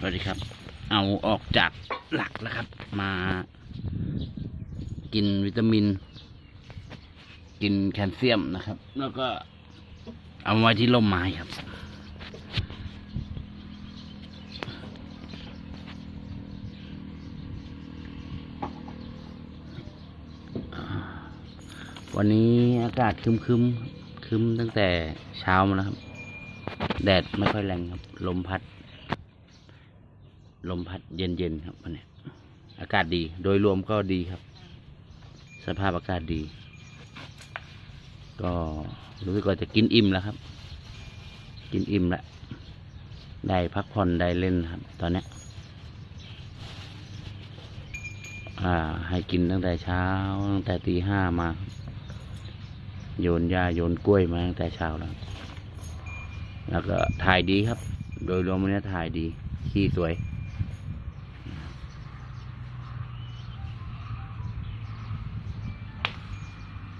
สวัสดีครับ เอาออกจากหลักแล้วครับ มา กินวิตามิน กินแคลเซียมนะครับ แล้วก็ เอาไว้ที่ร่มไม้ครับ วันนี้อากาศคึมคึมคึมตั้งแต่เช้ามาแล้วครับ แดดไม่ค่อยแรงครับ ลมพัด ลมพัดเย็นๆครับวันนี้อากาศดี โดยรวมก็ดีครับ สภาพอากาศดี ก็รู้สึกว่าจะกินอิ่มแล้วครับ กินอิ่มแล้วได้พักผ่อนได้เล่นครับ ตอนนี้อ่าให้กินตั้งแต่เช้าตั้งแต่ตีห้ามา โยนหญ้าโยนกล้วยมาตั้งแต่เช้าแล้ว แล้วก็ถ่ายดีครับ โดยรวมวันนี้ถ่ายดี ขี้สวย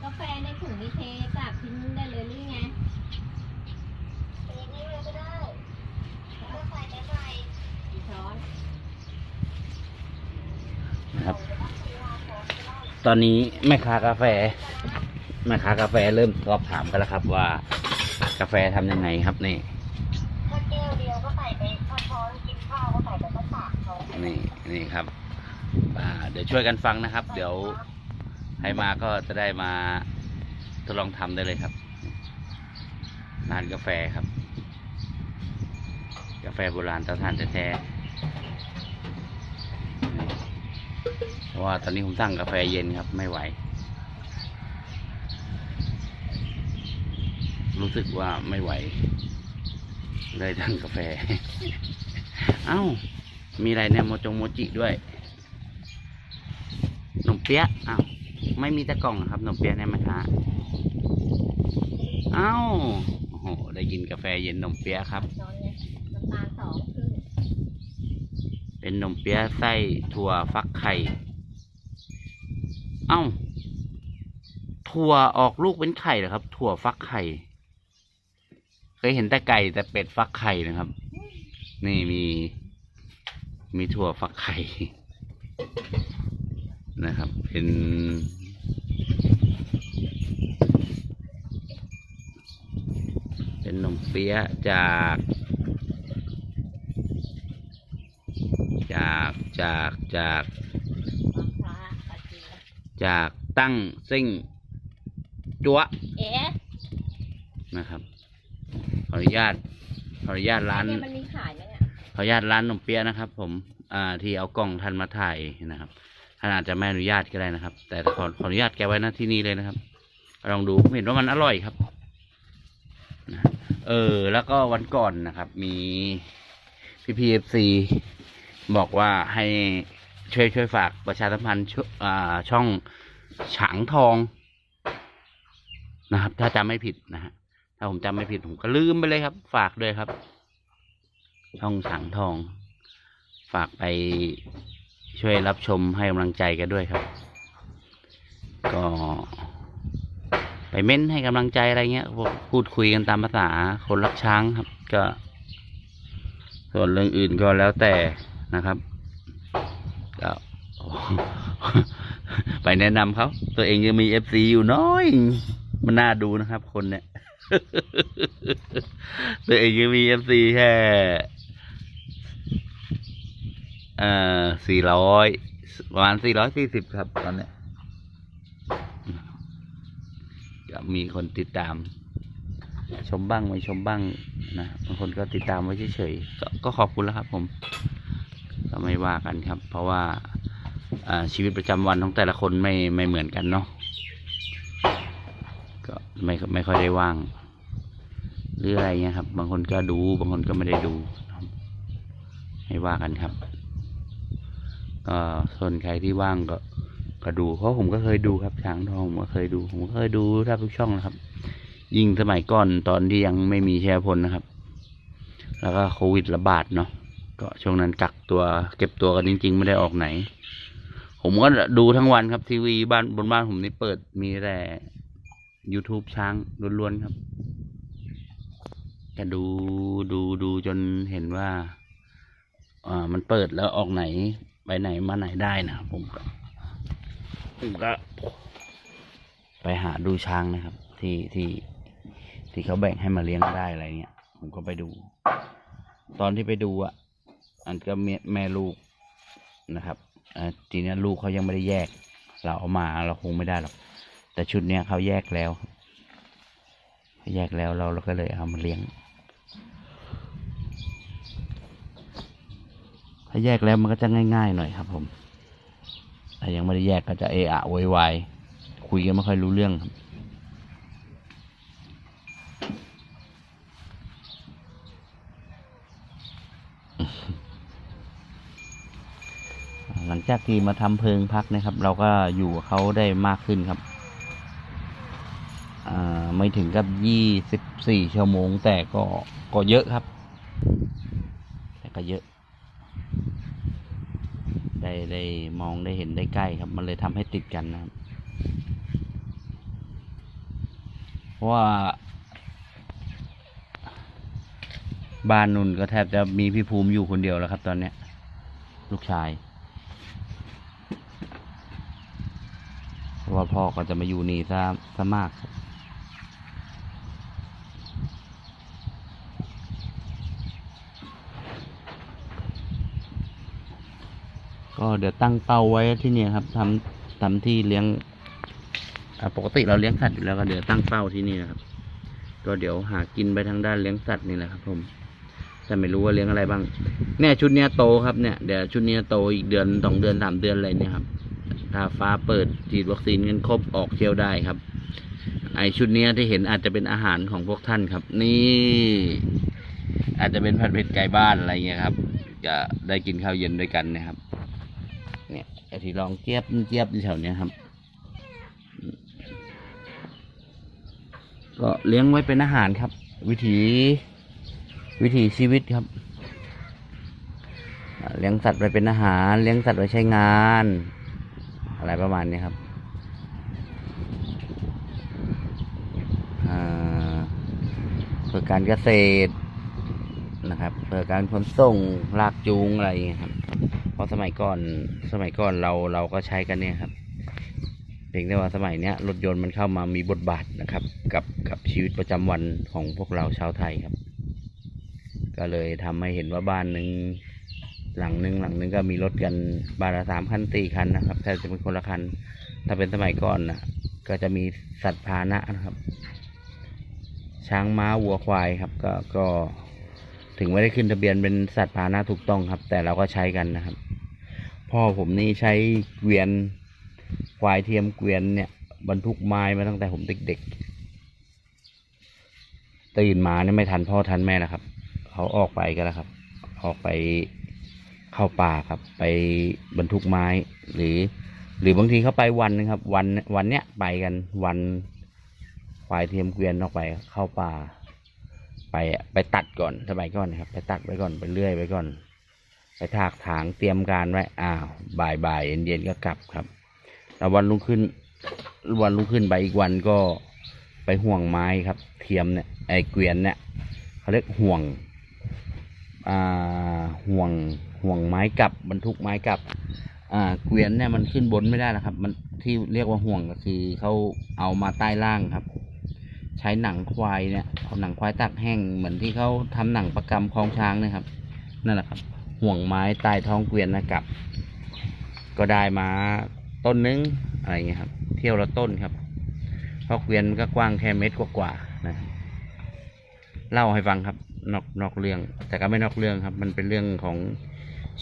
าแฟในถุงนี่เทกลับทิ้งได้เลยหรือไงเองนี่เลยก็ได้แล้วก็ใส่ไปใส่กี่ช้อนนะครับ ตอนนี้แม่ค้ากาแฟแม่ค้ากาแฟเริ่มสอบถามกันแล้วครับ ว่ากาแฟทำยังไงครับนี่ถ้าแก้วเดียวก็ใส่ไปถ้าช้อนกินข้าวก็ใส่ไปสักสามช้อนนี่นี่ครับ อ่า เดี๋ยวช่วยกันฟังนะครับ เดี๋ยว ใครมาก็จะได้มาทดลองทำได้เลยครับร้านกาแฟครับ กาแฟโบราณเตาถ่านแท้ๆเพราะว่าตอนนี้ผมสั่งกาแฟเย็นครับ ไม่ไหว รู้สึกว่าไม่ไหว เลยสั่งกาแฟ เอ้า มีอะไรเนี่ยโมจงโมจิด้วยขนมเปี๊ยะอ้าว ไม่มีต่กล่องครับขนมเปี๊ยะเนี่ยมาทาเอ้าโอ้โหได้กินกาแฟเย็นขนมเปี๊ยะครับ ช้อนเนี่ยน้ำตาลสองครึ่งเป็นขนมเปี๊ยะไส้ถั่วฟักไข่ เอ้า ถั่วออกลูกเป็นไข่เหรอครับ ถั่วฟักไข่ เคยเห็นแต่ไก่แต่เป็ดฟักไข่นะครับ นี่มี มีถั่วฟักไข่ นะครับ เป็น เป็นขนมเปี๊ยะจาก จากจากจากบางพระปัจจิมจากตั้งซิ่งจั๊วเอ๊ะนะครับขออนุญาตขออนุญาตร้านเนี่ยมันมีขายไหมเนี่ยขออนุญาตร้านขนมเปี๊ยะนะครับ ผม อ่าที่เอากล้องท่านมาถ่ายนะครับ ท่านอาจจะไม่อนุญาตก็ได้นะครับ แต่ขอขออนุญาตแกไว้นะที่นี่เลยนะครับ ลองดูผมเห็นว่ามันอร่อยครับนะเออ แล้วก็วันก่อนนะครับ มีพี่พีเอฟซีบอกว่าให้ช่วยช่วยฝากประชาสัมพันธ์ชช่องฉางทองนะครับ ถ้าจำไม่ผิดนะฮะถ้าผมจำไม่ผิดผมก็ลืมไปเลยครับ ฝากด้วยครับ ช่องฉางทอง ฝากไป ช่วยรับชมให้กำลังใจกันด้วยครับ ก็ไปเม้นให้กำลังใจอะไรเงี้ยพูดคุยกันตามภาษาคนรักช้างครับ ก็ ส่วนเรื่องอื่นก็แล้วแต่นะครับก็ไปแนะนำเขาตัวเองยังมีเอฟซีอยู่น้อย มันน่าดูนะครับ คนเนี่ย ตัวเองยังมีเอฟซีแค่ เอ่อสี่ร้อยประมาณสี่ร้อยสี่สิบครับตอนเนี้ยก็มีคนติดตาม ชมบ้างไม่ชมบ้างนะบางคนก็ติดตามไว้เฉยๆก็ก็ขอบคุณแล้วครับ ผมก็ไม่ว่ากันครับ เพราะว่าอ่าชีวิตประจำวันของแต่ละคนไม่ไม่เหมือนกันเนาะก็ไม่ไม่ค่อยได้ว่างหรืออะไรเงี้ยครับ บางคนก็ดู บางคนก็ไม่ได้ดู ไม่ว่ากันครับ ส่วนใครที่ว่างก็ก็ดูเพราะผมก็เคยดูครับช้างทองผมก็เคยดูผมก็เคยดูแทบทุกช่องนะครับ ยิ่งสมัยก่อนตอนที่ยังไม่มีแชร์พลนะครับ แล้วก็โควิดระบาดเนาะก็ช่วงนั้นกักตัวเก็บตัวกันจริง ๆ ไม่ได้ออกไหน ผมก็ดูทั้งวันครับ ทีวีบ้านบนบ้านผมนี่เปิดมีแต่ YouTube ช้างล้วนๆครับก็ดูดูดูจนเห็นว่า อ่ามันเปิดแล้วออกไหน ไปไหนมาไหนได้นะครับผมก็ผมก็ ไปหาดูช้างนะครับ ที่ที่ที่เขาแบ่งให้มาเลี้ยงได้อะไรเงี้ยผมก็ไปดู ตอนที่ไปดูอะอันก็แม่แม่ลูกนะครับทีนี้ลูกเขายังไม่ได้แยก เราเอามาเราคงไม่ได้หรอกแต่ชุดเนี้ยเขาแยกแล้ว แยกแล้วเราเราก็เลยเอามาเลี้ยงาแยกแล้วมันก็จะง่ายๆหน่อยครับ ผมถ้ายังไม่ได้แยกก็จะเอะอะโวยวายคุยกันไม่ค่อยรู้เรื่องครับหลังจากที่มาทำเพิงพักนะครับ เราก็อยู่เขาได้มากขึ้นครับอ่าไม่ถึงกับยี่สิบสี่ชั่วโมง แต่ก็ก็เยอะครับ แต่ก็เยอะ ได้ได้มองได้เห็นได้ใกล้ครับ มันเลยทำให้ติดกันนะครับเพราะว่า บ้านนุ่นก็แทบจะมีพี่ภูมิอยู่คนเดียวแล้วครับ ตอนเนี้ย ลูกชายเพราะว่าพ่อก็จะมาอยู่นี่ซะซะมากครับ ก็เดี๋ยวตั้งเป้าไว้ที่นี่ครับทำทำที่เลี้ยงปกติเราเลี้ยงสัตว์อยู่แล้วก็เดี๋ยวตั้งเป้าที่นี่นะครับ ก็เดี๋ยวหากินไปทางด้านเลี้ยงสัตว์นี่แหละครับ ผมแต่ไม่รู้ว่าเลี้ยงอะไรบ้างเนี่ยชุดเนี้ยโตครับเนี่ยเดี๋ยวชุดเนี้ยโตอีกเดือนสองเดือนสามเดือนอะไรเนี่ยครับ ถ้าฟ้าเปิดฉีดวัคซีนกันครบออกเที่ยวได้ครับ ไอชุดเนี้ยที่เห็นอาจจะเป็นอาหารของพวกท่านครับ นี่ อาจจะเป็นผัดเผ็ดไก่บ้านอะไรเงี้ยครับ จะได้กินข้าวเย็นด้วยกันนะครับ เนี่ยไอที่ลองเจี๊ยบเจี๊ยบอยู่แถวเนี้ยครับ ก็เลี้ยงไว้เป็นอาหารครับ วิถีวิถีชีวิตครับ เลี้ยงสัตว์ไว้เป็นอาหาร เลี้ยงสัตว์ไว้ใช้งาน อะไรประมาณนี้ครับอ่าเพื่อการเกษตรนะครับเพื่อการขนส่งลากจูงอะไรอย่างเงี้ยครับ ราะสมัยก่อนสมัยก่อนเราเราก็ใช้กันเนี่ยครับเพียงแต่ว่าสมัยเนี้ยรถยนต์มันเข้ามามีบทบาทนะครับ กับกับชีวิตประจำวันของพวกเราชาวไทยครับ ก็เลยทำให้เห็นว่าบ้านหนึ่งหลังหนึ่งหลังหนึ่งก็มีรถกันบ้านละสามคันสี่คันนะครับแทบจะเป็นคนละคัน ถ้าเป็นสมัยก่อนนะก็จะมีสัตว์พาหนะนะครับ ช้างม้าวัวควายครับ ก็ก็ถึงไม่ได้ขึ้นทะเบียนเป็นสัตว์พาหนะถูกต้องครับ แต่เราก็ใช้กันนะครับ พ่อผมนี่ใช้เกวียนควายเทียมเกวียนเนี่ย บรรทุกไม้มาตั้งแต่ผมเด็กๆตื่นมาเนี่ยไม่ทันพ่อทันแม่นะครับ เขาออกไปกันแล้วครับ ออกไปเข้าป่าครับ ไปบรรทุกไม้ หรือ หรือบางทีเขาไปวันนึงครับ วันวันเนี้ยไปกันวันควายเทียมเกวียนออกไปเข้าป่า ไปไปตัดก่อนสมัยก่อนนะครับ ไปตัดไว้ก่อนไปเลื่อยไว้ก่อน ไปถากถางเตรียมการไว้อ้าวบ่ายบ่ายเย็นเย็นๆก็กลับครับ แล้ววันรุ่งขึ้นวันรุ่งขึ้นไปอีกวันก็ไปห่วงไม้ครับ เทียมเนี่ยไอเกวียนเนี่ยเขาเรียกห่วงอ่าห่วงห่วงไม้กลับบรรทุกไม้กลับอ่าเกวียนเนี่ยมันขึ้นบนไม่ได้นะครับ มันที่เรียกว่าห่วงก็คือเขาเอามาใต้ล่างครับ ใช้หนังควายเนี่ยเอาหนังควายตากแห้งเหมือนที่เขาทำหนังประกำคลองช้างนะครับนั่นแหละครับ ห่วงไม้ใต้ท้องเกวียนนะครับ ก็ได้มาต้นนึงอะไรเงี้ยครับ เที่ยวละต้นครับ เพราะเกวียนก็กว้างแค่เมตรกว่าๆนะเล่าให้ฟังครับ นอกนอกเรื่อง แต่ก็ไม่นอกเรื่องครับ มันเป็นเรื่องของ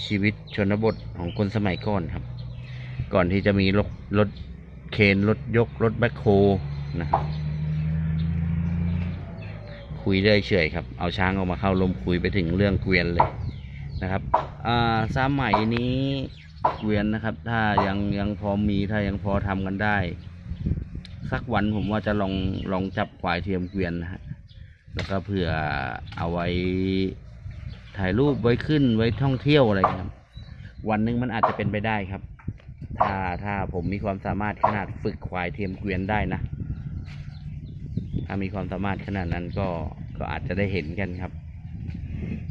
ชีวิตชนบทของคนสมัยก่อนครับ ก่อนที่จะมีรถรถเคนรถยกรถแบคโฮนะครับคุยได้เฉยครับ เอาช้างออกมาเข้าลมคุยไปถึงเรื่องเกวียนเลย นะครับอ่าสมัยนี้เกวียนนะครับ ถ้ายังยังพอมีถ้ายังพอทำกันได้ สักวันผมว่าจะลองลองจับควายเทียมเกวียนนะฮะแล้วก็เผื่อเอาไว้ถ่ายรูปไว้ขึ้นไว้ท่องเที่ยวอะไรครับ วันหนึ่งมันอาจจะเป็นไปได้ครับ ถ้าถ้าผมมีความสามารถขนาดฝึกควายเทียมเกวียนได้นะ ถ้ามีความสามารถขนาดนั้นก็ก็อาจจะได้เห็นกันครับ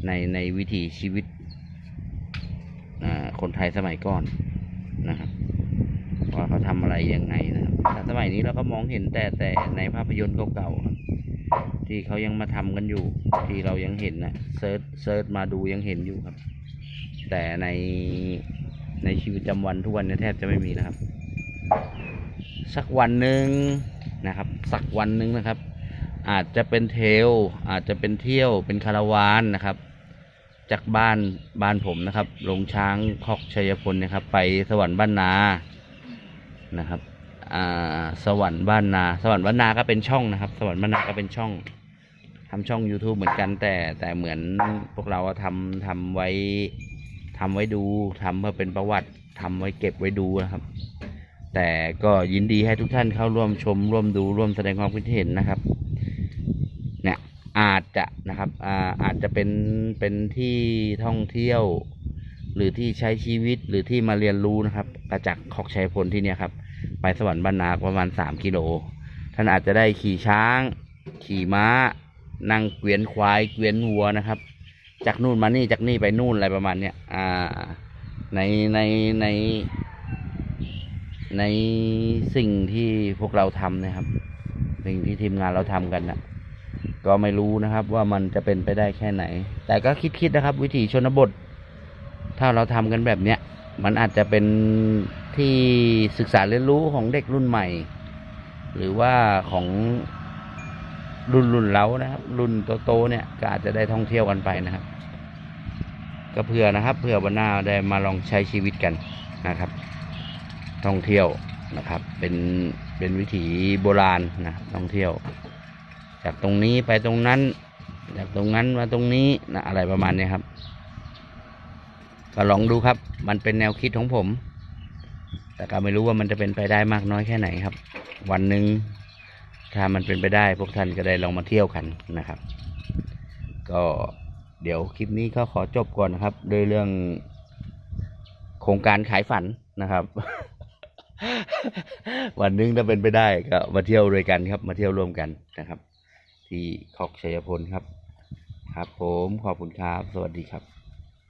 ในในวิถีชีวิต คนไทยสมัยก่อนนะครับว่าเขาทำอะไรยังไงนะครับแต่สมัยนี้เราก็มองเห็นแต่แต่ในภาพยนตร์เก่าๆที่เขายังมาทำกันอยู่ ที่เรายังเห็นนะเซิร์ชเซิร์ชมาดูยังเห็นอยู่ครับ แต่ในในชีวิตประจำวันทุกวันนี้แทบจะไม่มีนะครับ สักวันหนึ่งนะครับ สักวันหนึ่งนะครับ อาจจะเป็นเทลอาจจะเป็นเที่ยวเป็นคาราวานนะครับ จากบ้านบ้านผมนะครับลงช้างคอกชัยพลนะครับ ไปสวรรค์บ้านนานะครับอ่าสวรรค์บ้านนา สวรรค์บ้านนาก็เป็นช่องนะครับ สวรรค์บ้านนาก็เป็นช่องทำช่อง YouTube เหมือนกันแต่แต่เหมือนพวกเราอะทำทำไว้ทำไว้ดูทำเพื่อเป็นประวัติทำไว้เก็บไว้ดูนะครับ แต่ก็ยินดีให้ทุกท่านเข้าร่วมชมร่วมดูร่วมแสดงความคิดเห็นนะครับ อาจจะนะครับอาอาจจะเป็นเป็นที่ท่องเที่ยว หรือที่ใช้ชีวิตหรือที่มาเรียนรู้นะครับประจักขอกชัยพลที่เนี่ยครับ ไปสวรรค์บรรนาประมาณสามกิโล ท่านอาจจะได้ขี่ช้าง ขี่ม้า นั่งเกวียนควายเกวียนวัวนะครับ จากนู่นมานี่จากนี่ไปนู่นอะไรประมาณเนี้ยอ่าในในในในสิ่งที่พวกเราทำนะครับ สิ่งที่ทีมงานเราทำกันนะ ก็ไม่รู้นะครับ ว่ามันจะเป็นไปได้แค่ไหน แต่ก็คิดๆนะครับ วิถีชนบท ถ้าเราทำกันแบบเนี้ยมันอาจจะเป็นที่ศึกษาเรียนรู้ของเด็กรุ่นใหม่ หรือว่าของรุ่นรุ่นเรานะครับ รุ่นโตๆเนี่ยก็อาจจะได้ท่องเที่ยวกันไปนะครับ ก็เพื่อนะครับ เพื่อวันหน้าได้มาลองใช้ชีวิตกันนะครับ ท่องเที่ยวนะครับ เป็นเป็นวิถีโบราณนะท่องเที่ยว จากตรงนี้ไปตรงนั้น จากตรงนั้นมาตรงนี้นะอะไรประมาณนี้ครับ ก็ลองดูครับ มันเป็นแนวคิดของผม แต่ก็ไม่รู้ว่ามันจะเป็นไปได้มากน้อยแค่ไหนครับ วันหนึ่งถ้ามันเป็นไปได้ พวกท่านก็ได้ลองมาเที่ยวกันนะครับ ก็เดี๋ยวคลิปนี้ก็ขอจบก่อนนะครับด้วยเรื่องโครงการขายฝันนะครับ วันหนึงถ้าเป็นไปได้ก็มาเที่ยวด้วยกันครับ มาเที่ยวร่วมกันนะครับ ที่คอกชัยพลครับ ครับผมขอบคุณครับ สวัสดีครับ